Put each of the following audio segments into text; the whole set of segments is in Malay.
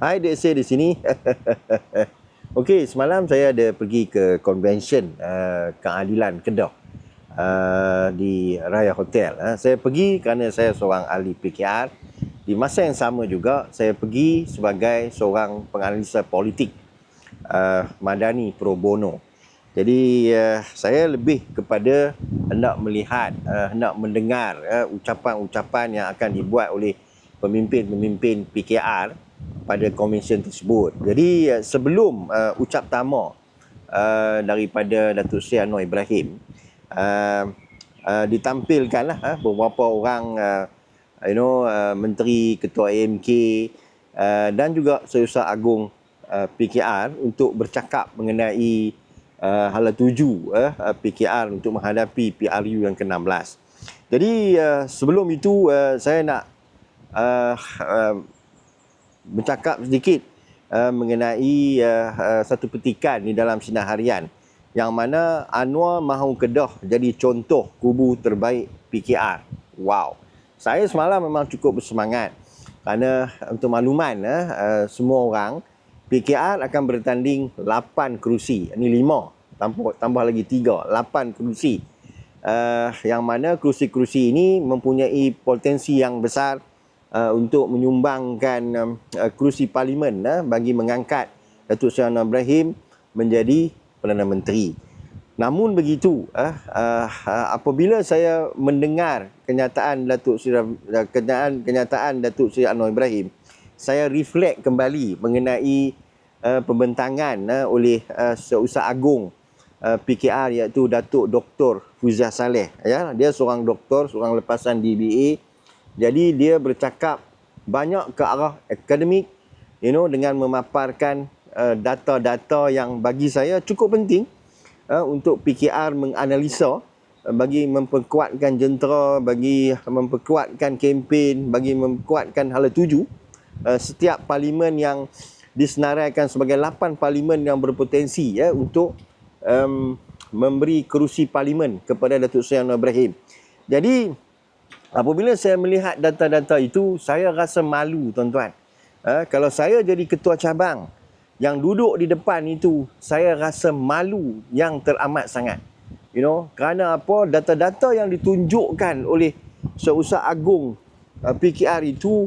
Hai, Dek Seh di sini. Okey, semalam saya ada pergi ke convention uh, keadilan Kedah uh, di Raya Hotel. Uh. Saya pergi kerana saya seorang ahli PKR. Di masa yang sama juga, saya pergi sebagai seorang penganalisa politik uh, Madani Pro Bono. Jadi uh, saya lebih kepada hendak melihat, uh, hendak mendengar uh, ucapan-ucapan yang akan dibuat oleh pemimpin-pemimpin PKR pada komisen tersebut. Jadi uh, sebelum uh, ucap tama uh, daripada Datuk Seri Anwar Ibrahim uh, uh, ditampilkanlah uh, beberapa orang uh, you know uh, menteri ketua AMK uh, dan juga Setiausaha Agung uh, PKR untuk bercakap mengenai uh, hala tuju uh, PKR untuk menghadapi PRU yang ke-16. Jadi uh, sebelum itu uh, saya nak uh, uh, bercakap sedikit uh, mengenai uh, uh, satu petikan di dalam sinar harian yang mana Anwar mahu Kedah jadi contoh kubu terbaik PKR. Wow. Saya semalam memang cukup bersemangat kerana untuk makluman uh, semua orang PKR akan bertanding 8 kerusi. Ini 5 tambah tambah lagi 3, 8 kerusi. Uh, yang mana kerusi-kerusi ini mempunyai potensi yang besar uh, untuk menyumbangkan um, uh, kerusi parlimen uh, bagi mengangkat Datuk Seri Anwar Ibrahim menjadi Perdana Menteri. Namun begitu, uh, uh, apabila saya mendengar kenyataan Datuk Seri uh, kenyataan kenyataan Datuk Seri Anwar Ibrahim, saya reflect kembali mengenai uh, pembentangan uh, oleh uh, Seusaha Agung uh, PKR iaitu Datuk Dr. Fuzia Saleh ya dia seorang doktor seorang lepasan DBA jadi dia bercakap banyak ke arah akademik you know dengan memaparkan uh, data-data yang bagi saya cukup penting uh, untuk PKR menganalisa uh, bagi memperkuatkan jentera, bagi memperkuatkan kempen, bagi memperkuatkan hala tuju uh, setiap parlimen yang disenaraikan sebagai 8 parlimen yang berpotensi ya untuk um, memberi kerusi parlimen kepada Datuk Seri Anwar Ibrahim. Jadi Apabila saya melihat data-data itu, saya rasa malu tuan-tuan. Ha, kalau saya jadi ketua cabang yang duduk di depan itu, saya rasa malu yang teramat sangat. You know, kerana apa? Data-data yang ditunjukkan oleh Seusaha Agung uh, PKR itu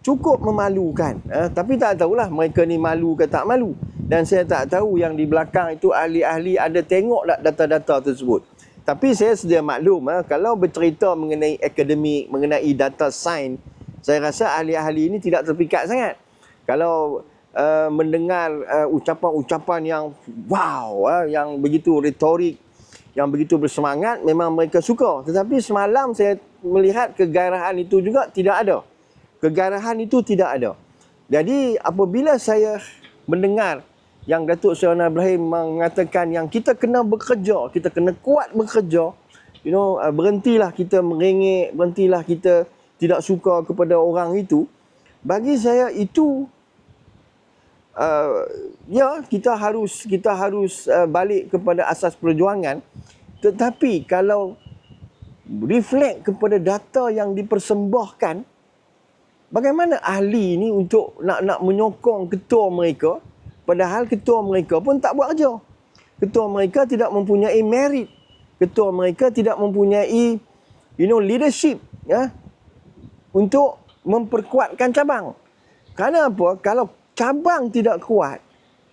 cukup memalukan. Ha, tapi tak tahulah mereka ni malu ke tak malu. Dan saya tak tahu yang di belakang itu ahli-ahli ada tengok tak data-data tersebut. Tapi saya sedia maklum ha, kalau bercerita mengenai akademik, mengenai data sains, saya rasa ahli-ahli ini tidak terpikat sangat. Kalau uh, mendengar uh, ucapan-ucapan yang wow, uh, yang begitu retorik, yang begitu bersemangat, memang mereka suka. Tetapi semalam saya melihat kegairahan itu juga tidak ada. Kegairahan itu tidak ada. Jadi apabila saya mendengar yang Datuk Seri Anwar Ibrahim mengatakan yang kita kena bekerja, kita kena kuat bekerja. You know, uh, berhentilah kita merengek, berhentilah kita tidak suka kepada orang itu. Bagi saya itu uh, ya kita harus kita harus uh, balik kepada asas perjuangan. Tetapi kalau reflect kepada data yang dipersembahkan bagaimana ahli ini untuk nak nak menyokong ketua mereka Padahal ketua mereka pun tak buat kerja. Ketua mereka tidak mempunyai merit. Ketua mereka tidak mempunyai you know leadership ya untuk memperkuatkan cabang. Kerana apa? Kalau cabang tidak kuat,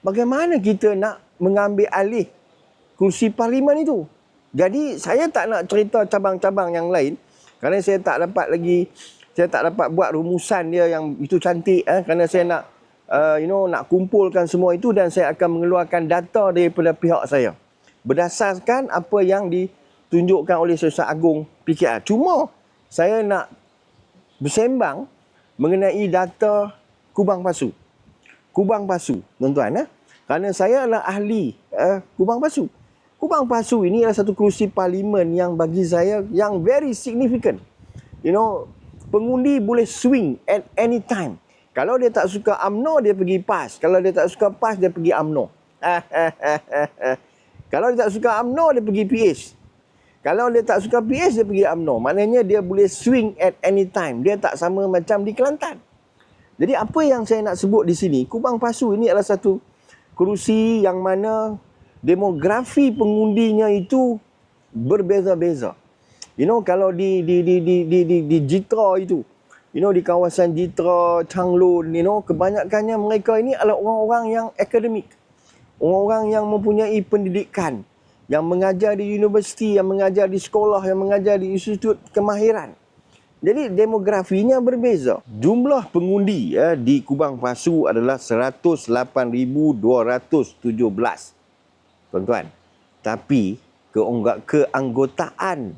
bagaimana kita nak mengambil alih kursi parlimen itu? Jadi saya tak nak cerita cabang-cabang yang lain kerana saya tak dapat lagi saya tak dapat buat rumusan dia yang itu cantik eh kerana saya nak uh, you know nak kumpulkan semua itu dan saya akan mengeluarkan data daripada pihak saya berdasarkan apa yang ditunjukkan oleh Sesat Agung PKR. Cuma saya nak bersembang mengenai data kubang pasu. Kubang pasu, tuan-tuan eh. Kerana saya adalah ahli uh, kubang pasu. Kubang pasu ini adalah satu kerusi parlimen yang bagi saya yang very significant. You know, pengundi boleh swing at any time. Kalau dia tak suka UMNO, dia pergi PAS. Kalau dia tak suka PAS, dia pergi UMNO. Kalau dia tak suka UMNO, dia pergi PH. Kalau dia tak suka PH, dia pergi UMNO. Maknanya dia boleh swing at any time. Dia tak sama macam di Kelantan. Jadi apa yang saya nak sebut di sini, Kubang Pasu ini adalah satu kerusi yang mana demografi pengundinya itu berbeza-beza. You know kalau di di di di di di, di Jitra itu, you know di kawasan Jitra, Changlun, you know kebanyakannya mereka ini adalah orang-orang yang akademik. Orang-orang yang mempunyai pendidikan, yang mengajar di universiti, yang mengajar di sekolah, yang mengajar di institut kemahiran. Jadi demografinya berbeza. Jumlah pengundi ya, di Kubang Pasu adalah 108,217. Tuan-tuan. Tapi keanggotaan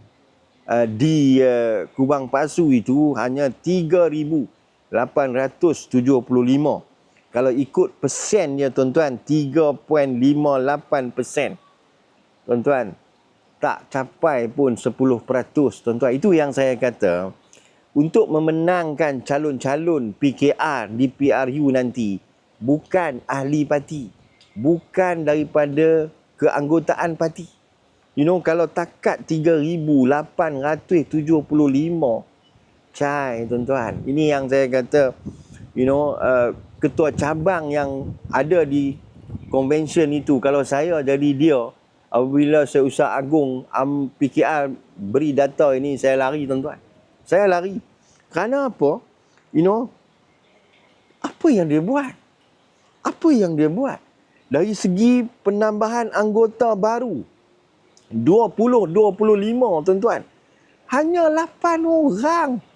uh, di uh, Kubang Pasu itu hanya 3,875. Kalau ikut persennya tuan-tuan 3.58 persen. Tuan-tuan tak capai pun 10%. Tuan-tuan itu yang saya kata untuk memenangkan calon-calon PKR di PRU nanti bukan ahli parti bukan daripada keanggotaan parti you know kalau takat 3875 cai tuan-tuan ini yang saya kata you know uh, ketua cabang yang ada di convention itu kalau saya jadi dia apabila saya usah agung um, PKR beri data ini saya lari tuan-tuan saya lari. Kerana apa? You know, apa yang dia buat? Apa yang dia buat? Dari segi penambahan anggota baru. 20, 25 tuan-tuan. Hanya 8 orang.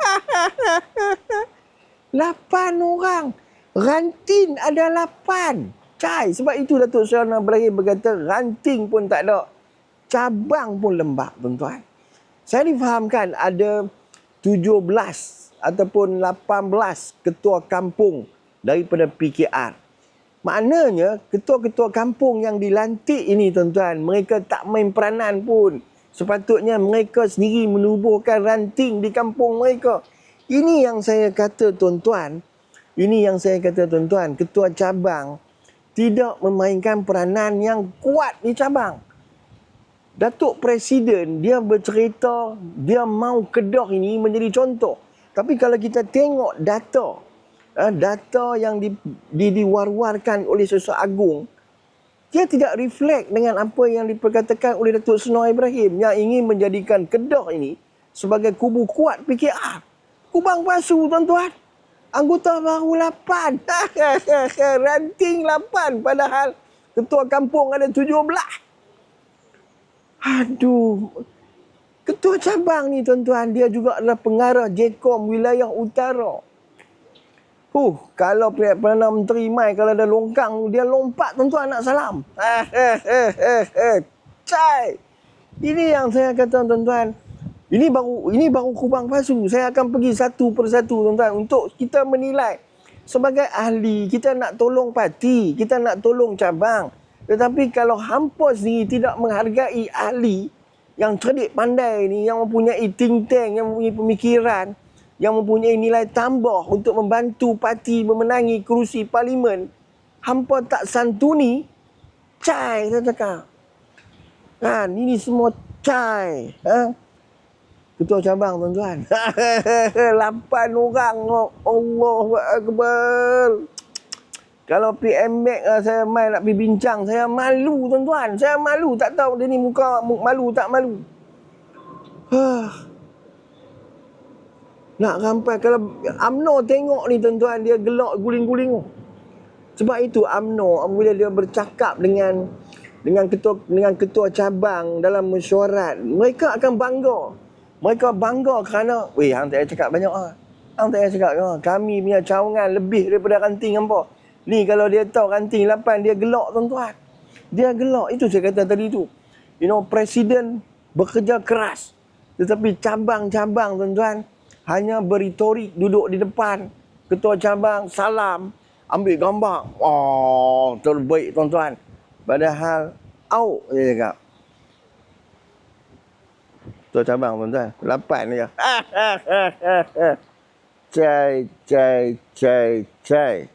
8 orang. Rantin ada 8. Cai. Sebab itu Datuk Syarana Ibrahim berkata ranting pun tak ada. Cabang pun lembab tuan-tuan. Saya difahamkan ada 17 ataupun 18 ketua kampung daripada PKR. Maknanya ketua-ketua kampung yang dilantik ini tuan-tuan, mereka tak main peranan pun. Sepatutnya mereka sendiri menubuhkan ranting di kampung mereka. Ini yang saya kata tuan-tuan, ini yang saya kata tuan-tuan, ketua cabang tidak memainkan peranan yang kuat di cabang. Datuk Presiden dia bercerita dia mau Kedah ini menjadi contoh. Tapi kalau kita tengok data, eh, data yang di, di, diwar-warkan oleh Sesuatu Agung, dia tidak reflect dengan apa yang diperkatakan oleh Datuk Senoa Ibrahim yang ingin menjadikan Kedah ini sebagai kubu kuat PKR. Kubang palsu tuan-tuan. Anggota baru 8. Ranting 8 padahal ketua kampung ada 17. Aduh. Ketua cabang ni tuan-tuan, dia juga adalah pengarah JKOM wilayah utara. Huh, kalau Perdana Menteri mai kalau ada longkang, dia lompat tuan-tuan nak salam. Cai. Ini yang saya kata tuan-tuan. Ini baru ini baru kubang palsu. Saya akan pergi satu persatu tuan-tuan untuk kita menilai sebagai ahli kita nak tolong parti, kita nak tolong cabang. Tetapi kalau hampa sendiri tidak menghargai ahli yang cerdik pandai ni, yang mempunyai think tank, yang mempunyai pemikiran, yang mempunyai nilai tambah untuk membantu parti memenangi kerusi parlimen, hampa tak santuni, cai saya cakap. Kan, ini semua cai. Ha? Ketua cabang tuan-tuan. Lapan orang. Allah Akbar. Kalau PM Mac uh, saya main nak pergi bincang, saya malu tuan-tuan. Saya malu, tak tahu dia ni muka malu tak malu. Nak sampai kalau UMNO tengok ni tuan-tuan, dia gelak guling-guling. Sebab itu UMNO apabila dia bercakap dengan dengan ketua dengan ketua cabang dalam mesyuarat, mereka akan bangga. Mereka bangga kerana, weh hang tak cakap banyak ah. Hang tak cakap ah, kami punya cawangan lebih daripada ranting hangpa. Ni kalau dia tahu ranting 8 dia gelak tuan-tuan. Dia gelak. Itu saya kata tadi tu. You know, presiden bekerja keras. Tetapi cabang-cabang tuan-tuan hanya beritorik duduk di depan. Ketua cabang salam, ambil gambar. Oh, terbaik tuan-tuan. Padahal out dia cakap. Ketua cabang tuan-tuan. 8 dia. Cai, cai, cai, cai.